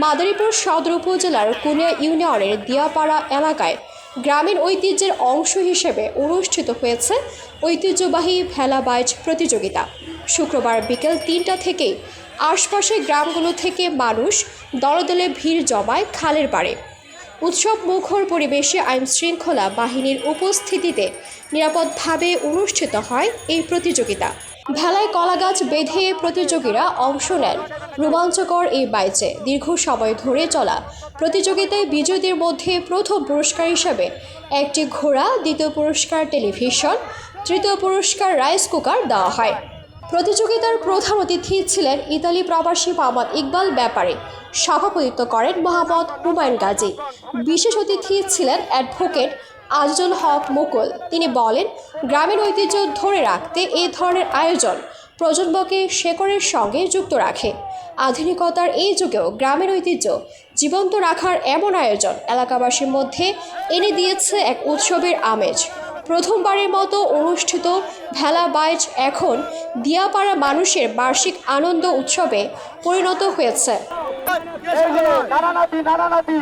মাদারীপুর সদর উপজেলার কুনিয়া ইউনিয়নের দিয়াপাড়া এলাকায় গ্রামীণ ঐতিহ্যের অংশ হিসেবে অনুষ্ঠিত হয়েছে ঐতিহ্যবাহী ভেলা বাইচ প্রতিযোগিতা। শুক্রবার বিকেল তিনটা থেকেই আশপাশের গ্রামগুলো থেকে মানুষ দলে দলে ভিড় জমায় খালের পাড়ে। উৎসব মুখর পরিবেশে আইন শৃঙ্খলা বাহিনীর উপস্থিতিতে নিরাপদভাবে অনুষ্ঠিত হয় এই প্রতিযোগিতা। ভেলায় কলাগাছ বেঁধে প্রতিযোগীরা অংশ নেন। রোমাঞ্চকর এই বাইচে দীর্ঘ সময় ধরে চলা প্রতিযোগিতায় বিজয়ীদের মধ্যে প্রথম পুরস্কার হিসাবে একটি ঘোড়া, দ্বিতীয় পুরস্কার টেলিভিশন, তৃতীয় পুরস্কার রাইস কুকার দেওয়া হয়। প্রতিযোগিতার প্রধান অতিথি ছিলেন ইতালি প্রবাসী মোহাম্মদ ইকবাল ব্যাপারে। সভাপতিত্ব করেন মোহাম্মদ হুমায়ুন গাজী। বিশেষ অতিথি ছিলেন অ্যাডভোকেট আজিজুল হক মুকুল। তিনি বলেন, গ্রামের ঐতিহ্য ধরে রাখতে এ ধরনের আয়োজন প্রজন্মকে শেকড়ের সঙ্গে যুক্ত রাখে। আধুনিকতার এই যুগেও গ্রামের ঐতিহ্য জীবন্ত রাখার এমন আয়োজন এলাকাবাসীর মধ্যে এনে দিয়েছে এক উৎসবের আমেজ। প্রথমবারের মতো অনুষ্ঠিত ভেলা বাইচ এখন দিয়াপাড়া মানুষের বার্ষিক আনন্দ উৎসবে পরিণত হয়েছে। এই যে নানা নাতি নানা নাতি